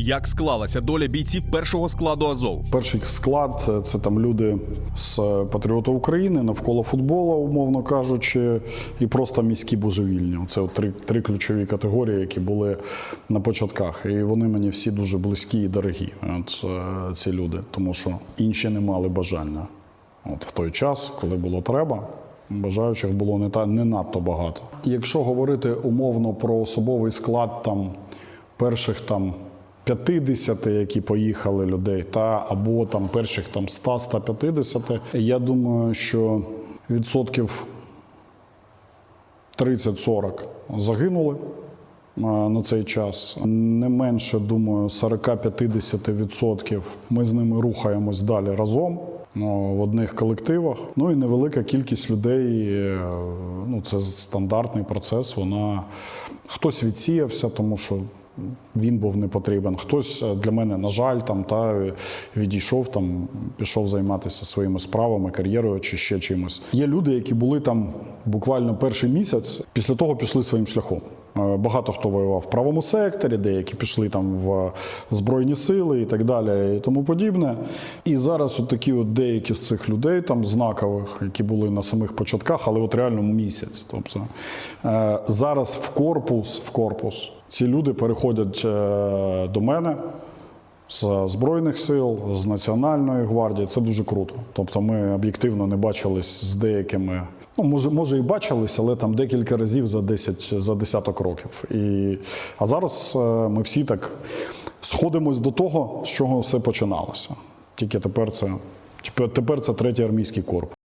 Як склалася доля бійців першого складу Азов? Перший склад е, це там люди з патріота України навколо футболу, умовно кажучи, і просто міські божевільні. Це три, три ключові категорії, які були на початках. І вони мені всі дуже близькі і дорогі. От е, ці люди, тому що інші не мали бажання. От в той час, коли було треба. Бажаючих було не та не надто багато. Якщо говорити умовно про особовий склад там перших там 50, які поїхали людей, та або там перших там 100-150, я думаю, що відсотків 30-40 загинули на цей час. Не менше, думаю, 40-50% ми з ними рухаємось далі разом. ну, В одних колективах, ну і невелика кількість людей. е, Ну це стандартний процес. Вона хтось відсіявся, тому що він був не потрібен. Хтось е, для мене, на жаль, там та е, відійшов, там пішов займатися своїми справами, кар'єрою чи ще чимось. Є люди, які були там буквально перший місяць, після того пішли своїм шляхом. Е, Багато хто воював в правому секторі, деякі пішли там в збройні сили і так далі, і тому подібне. І зараз от такі от деякі з цих людей, там знакових, які були на самих початках, але от реально місяць. Тобто е, зараз в корпус, в корпус ці люди переходять е, до мене з Збройних сил, з Національної гвардії. Це дуже круто. Тобто ми об'єктивно не бачились з деякими. Ну, може, може і бачились, але там декілька разів за 10, за десяток років. І, а зараз е, ми всі так сходимось до того, з чого все починалося. Тільки тепер це, тепер- це третій армійський корпус.